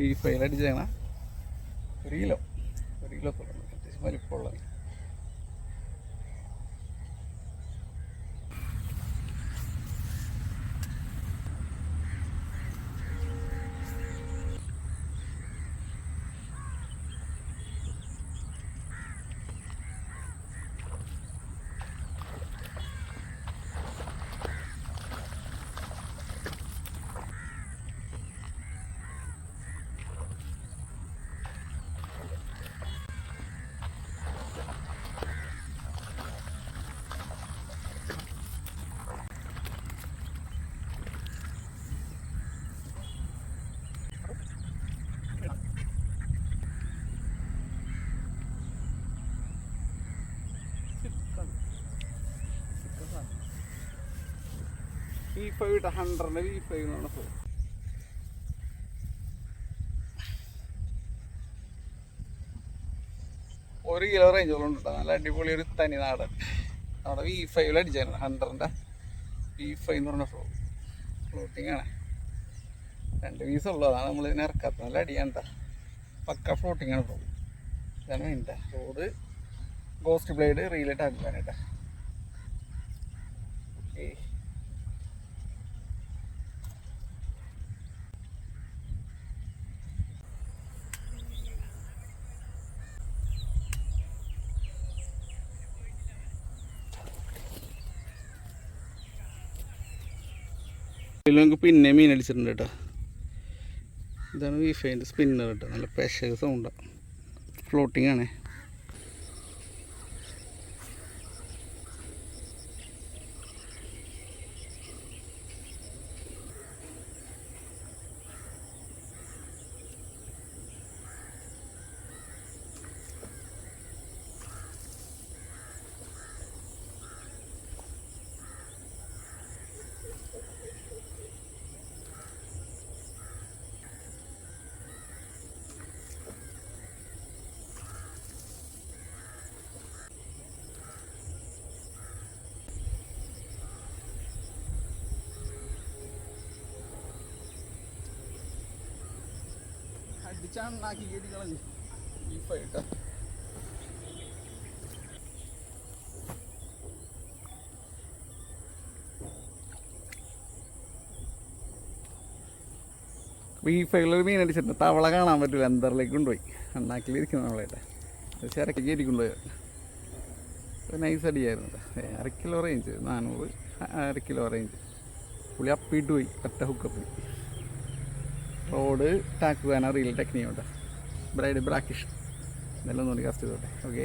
ഈ ഫൈൽ അടിച്ചാണ് ഒരു കിലോ ഒരു കിലോ തുടങ്ങി അത്യാവശ്യം വലിപ്പമുള്ള ഈ ഫൈവ് ഇട്ട ഹൺഡ്രഡിന്റെ വി ഫൈവ് എന്ന് പറഞ്ഞ ഫൈവ് ഒരു കിലോ റേഞ്ചോളം ഉണ്ട് നല്ല അടിപൊളി ഒരു തനി നാടൻ. നമ്മുടെ വി ഫൈവിൽ അടിച്ചായിരുന്നു ഹൺഡ്രഡിന്റെ വി ഫൈവ് എന്ന് പറഞ്ഞ ഫ്ലോ ഫ്ലോട്ടിങ് ആണ്. രണ്ട് പീസ് ഉള്ളതാണ്. നമ്മൾ ഇതിനെ ഇറക്കാത്ത നല്ല അടിയാണ് കേട്ടോ പക്ക ഫ്ലോട്ടിങ് ആണ് ഫ്ലോ ഇതാണ് വേണ്ട റോഡ് ഗോസ്റ്റ് ബ്ലേഡ് റീലേറ്റ് ആക്കാനായിട്ടാ ഇതിൽ നമുക്ക് പിന്നെ മീൻ അടിച്ചിട്ടുണ്ട് കേട്ടോ. ഇതാണ് വിഫൈന്റെ സ്പിന്നർ കേട്ടോ. നല്ല പെശക സൗണ്ടാണ് ഫ്ലോട്ടിംഗ് ആണേ. അടിച്ചാണ്ടാക്കി കേട്ടി കളഞ്ഞു. ബീഫായിട്ടാ ബീഫുകളിൽ മീൻ അടിച്ചിട്ടുണ്ട്. തവള കാണാൻ പറ്റില്ല എന്തറിലേക്ക് കൊണ്ടുപോയി. അണ്ണാക്കിലിരിക്കുന്ന നമ്മളായിട്ട് ചിരക്കി കയറ്റി കൊണ്ടുപോയി നൈസ് അടിയായിരുന്നു അര കിലോ റേഞ്ച് നാനൂറ് അര കിലോ റേഞ്ച് പുളി അപ്പിയിട്ട് പോയി. ഒറ്റ ഹുക്കപ്പിൽ റോഡ് ടാക്ക് വേന റീൽ ടെക്നിക്കുണ്ട് ബ്രൈഡ് ബ്രാക്കിഷ്. ഇതെല്ലാം നോക്കി കാസ്റ്റ് ചെയ്തോട്ടെ. ഓക്കേ